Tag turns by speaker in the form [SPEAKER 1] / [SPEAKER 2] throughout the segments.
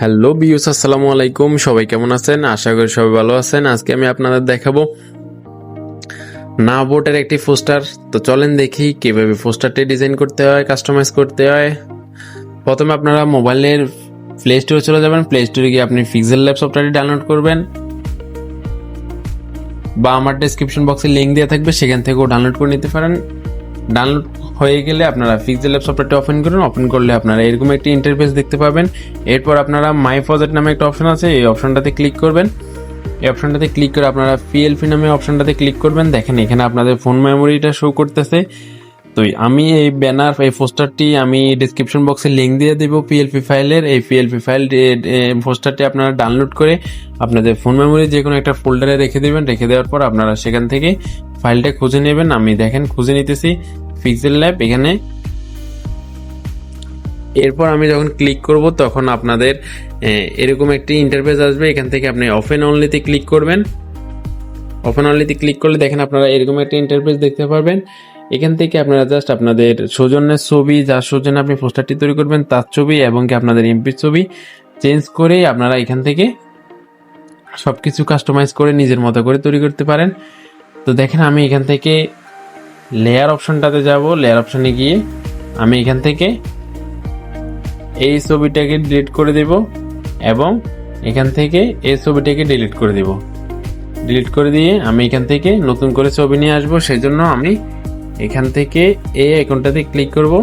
[SPEAKER 1] Hello views আসসালামু আলাইকুম। সবাই কেমন আছেন? আশা করি সবাই ভালো আছেন। আজকে আমি আপনাদের দেখাবো না বোর্ডের একটি পোস্টার। তো চলেন দেখি কীভাবে পোস্টারটি ডিজাইন করতে হয়, কাস্টমাইজ করতে হয়। প্রথমে আপনারা মোবাইলের প্লে স্টোরে চলে যাবেন। প্লে স্টোরে গিয়ে আপনি পিক্সেল ল্যাব সফটওয়্যারটি ডাউনলোড করবেন। বা আমার ডেসক্রিপশন বক্সে লিঙ্ক দেওয়া থাকবে, সেখান থেকেও ডাউনলোড করে নিতে পারেন। ডাউনলোড হয়ে গেলে আপনারা পিক্সেল ল্যাব সফটওয়্যারটি ওপেন করুন। ওপেন করলে আপনারা এরকম একটি ইন্টারফেস দেখতে পাবেন। এরপর আপনারা মাই প্রজেক্ট নামে একটা অপশন আছে। এই অপশনটাতে ক্লিক করবেন। এই অপশনটাতে ক্লিক করে আপনারা পিএলপি নামে অপশনটাতে ক্লিক করবেন। দেখেন এখানে আপনাদের ফোন মেমোরিটা শো করতেছে। তো আমি এই ব্যানার এই পোস্টারটি আমি ডিসক্রিপশন বক্সে লিঙ্ক দিয়ে দেব পিএলপি ফাইলের এই পিএলপি ফাইল পোস্টারটি আপনারা ডাউনলোড করে আপনাদের ফোন মেমোরি যে কোনো একটা ফোল্ডারে রেখে দেবেন। রেখে দেওয়ার পর আপনারা সেখান থেকে ফাইলটা খুঁজে নেবেন। আমি দেখেন, খুঁজে নিতেছি পিক্সেল ল্যাব এখানে। এরপর আমি যখন ক্লিক করব, তখন আপনাদের এরকম একটি ইন্টারফেস আসবে। এখান থেকে আপনি অফেন অনলিতে ক্লিক করবেন। অফেন অনলিতে ক্লিক করলে দেখেন আপনারা এরকম একটা ইন্টারফেস দেখতে পারবেন। এখান থেকে আপনারা জাস্ট আপনাদের সৌজন্যের ছবি, যার সৌজন্য আপনি পোস্টারটি তৈরি করবেন, তার ছবি এবং কি আপনাদের এমপির ছবি চেঞ্জ করে আপনারা এখান থেকে সব কিছু কাস্টমাইজ করে নিজের মতো করে তৈরি করতে পারেন। তো দেখেন, আমি এখান থেকে লেয়ার অপশনটাতে যাব। লেয়ার অপশনে গিয়ে আমি এখান থেকে এই ছবিটাকে ডিলিট করে দেব এবং এখান থেকে এই ছবিটাকে ডিলিট করে দেব। ডিলিট করে দিয়ে আমি এখান থেকে নতুন করে ছবি নিয়ে আসব। সেই জন্য আমি এখান থেকে এই আইকনটাতে ক্লিক করব।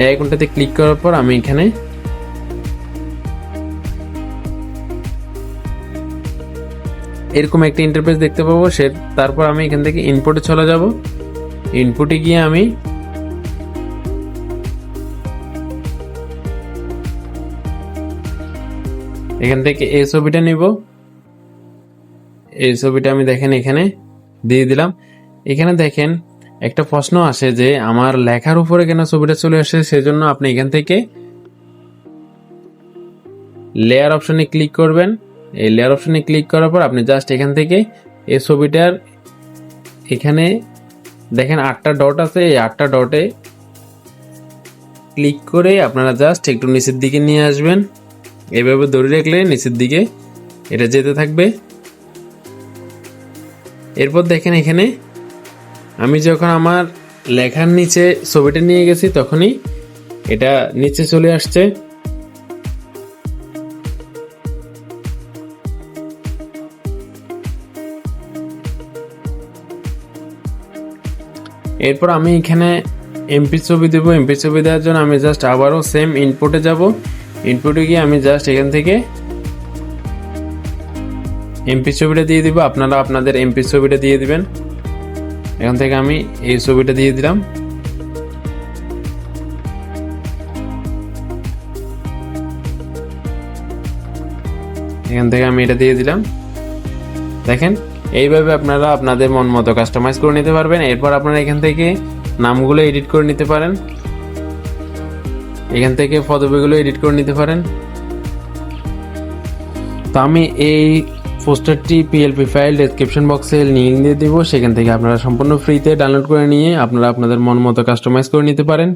[SPEAKER 1] এই আইকনটাতে ক্লিক করার পর আমি এখানে এরকম একটা ইন্টারফেস দেখতে পাবো। সে তারপর আমি এখান থেকে ইনপুটে চলে যাব। ইনপুটে গিয়ে আমি এখান থেকে এই ছবিটা নিব। এই ছবিটা আমি দেখেন এখানে দিয়ে দিলাম। এখানে দেখেন একটা প্রশ্ন আসে যে, আমার লেখার উপরে কেন ছবিটা চলে আসে? সেজন্য আপনি এখান থেকে লেয়ার অপশনে ক্লিক করবেন। এই লেয়ার অপশনে ক্লিক করার পর আপনি জাস্ট এখান থেকে এই ছবিটার এখানে দেখেন আটটা ডট আছে। এই আটটা ডটে ক্লিক করে আপনারা জাস্ট একটু নিচের দিকে নিয়ে আসবেন। এভাবে ধরে রাখলে নিচের দিকে এটা যেতে থাকবে। এরপর দেখেন এখানে, আমি যখন আমার লেখার নিচে ছবিটা নিয়ে গেছি, তখনই এটা নিচে চলে আসছে। এরপর আমি এখানে এমপি ছবি দেবো। এমপি ছবি দেওয়ার জন্য আমি জাস্ট আবারও সেম ইনপুটে যাব। ইনপুটে গিয়ে আমি জাস্ট এখান থেকে এমপি ছবিটা দিয়ে দিব, আপনারা আপনাদের এমপি ছবিটা দিয়ে দিবেন। এখান থেকে আমি এই ছবিটা দিয়ে দিলাম। এখান থেকে আমি এটা দিয়ে দিলাম। দেখেন, এইভাবে আপনারা আপনাদের মন মতো কাস্টমাইজ করে নিতে পারবেন। এরপর আপনারা এখান থেকে নামগুলো এডিট করে নিতে পারেন। এখান থেকে পদবিগুলো এডিট করে নিতে পারেন। তো আমি এই পোস্টারটি পিএলপি ফাইল ডেসক্রিপশন বক্সে লিঙ্ক দিয়ে দেবো। সেখান থেকে আপনারা সম্পূর্ণ ফ্রিতে ডাউনলোড করে নিয়ে আপনারা আপনাদের মন মতো কাস্টমাইজ করে নিতে পারেন।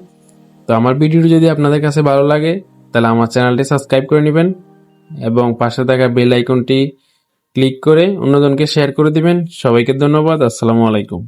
[SPEAKER 1] তো আমার ভিডিওটি যদি আপনাদের কাছে ভালো লাগে, তাহলে আমার চ্যানেলটি সাবস্ক্রাইব করে নেবেন এবং পাশে থাকা বেল আইকনটি ক্লিক করে অন্যজনকে শেয়ার করে দিবেন। সবাইকে ধন্যবাদ। আসসালামু আলাইকুম।